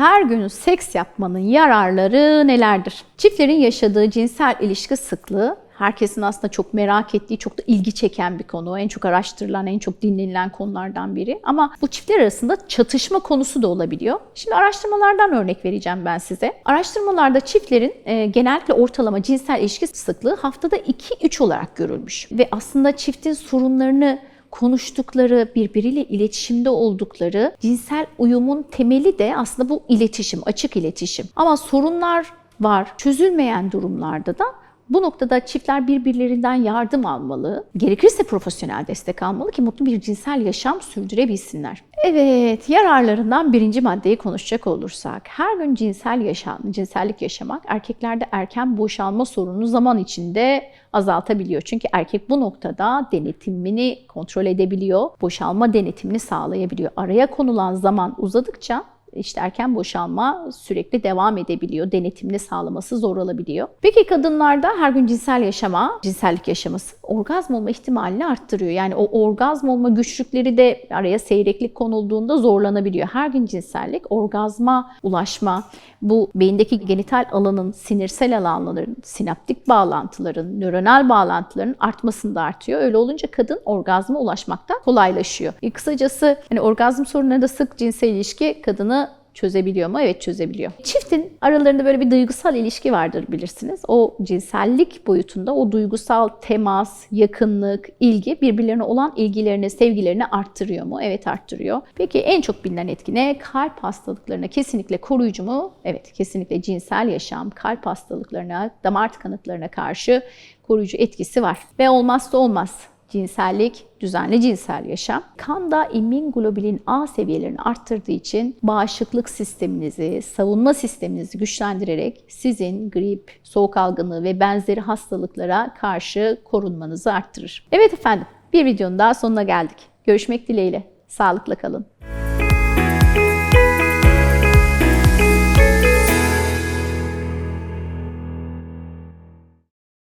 Her gün seks yapmanın yararları nelerdir? Çiftlerin yaşadığı cinsel ilişki sıklığı herkesin aslında çok merak ettiği, çok da ilgi çeken bir konu. En çok araştırılan, en çok dinlenilen konulardan biri. Ama bu çiftler arasında çatışma konusu da olabiliyor. Şimdi araştırmalardan örnek vereceğim ben size. Araştırmalarda çiftlerin e, genellikle ortalama cinsel ilişki sıklığı haftada 2-3 olarak görülmüş. Ve aslında çiftin sorunlarını konuştukları, birbiriyle iletişimde oldukları cinsel uyumun temeli de aslında bu iletişim, açık iletişim. Ama sorunlar var. Çözülmeyen durumlarda da bu noktada çiftler birbirlerinden yardım almalı, gerekirse profesyonel destek almalı ki mutlu bir cinsel yaşam sürdürebilsinler. Evet, yararlarından birinci maddeyi konuşacak olursak, her gün cinsel yaşam, cinsellik yaşamak erkeklerde erken boşalma sorununu zaman içinde azaltabiliyor. Çünkü erkek bu noktada denetimini kontrol edebiliyor, boşalma denetimini sağlayabiliyor. Araya konulan zaman uzadıkça işte erken boşalma sürekli devam edebiliyor. Denetimli sağlaması zor olabiliyor. Peki kadınlarda her gün cinsel yaşama, cinsellik yaşaması orgazm olma ihtimalini arttırıyor. Yani o orgazm olma güçlükleri de araya seyreklik konulduğunda zorlanabiliyor. Her gün cinsellik orgazma ulaşma, bu beyindeki genital alanın, sinirsel alanların, sinaptik bağlantıların, nöronal bağlantıların artmasını da artıyor. Öyle olunca kadın orgazma ulaşmakta kolaylaşıyor. E, kısacası hani orgazm sorunları da sık cinsel ilişki kadını çözebiliyor mu? Evet çözebiliyor. Çiftin aralarında böyle bir duygusal ilişki vardır bilirsiniz. O cinsellik boyutunda o duygusal temas, yakınlık, ilgi birbirlerine olan ilgilerini, sevgilerini arttırıyor mu? Evet arttırıyor. Peki en çok bilinen etki ne? Kalp hastalıklarına kesinlikle koruyucu mu? Evet kesinlikle cinsel yaşam, kalp hastalıklarına, damar tıkanıklarına karşı koruyucu etkisi var. Ve olmazsa olmaz cinsellik, düzenli cinsel yaşam. Kanda immunoglobulin A seviyelerini arttırdığı için bağışıklık sisteminizi, savunma sisteminizi güçlendirerek sizin grip, soğuk algınlığı ve benzeri hastalıklara karşı korunmanızı arttırır. Evet efendim, bir videonun daha sonuna geldik. Görüşmek dileğiyle. Sağlıkla kalın.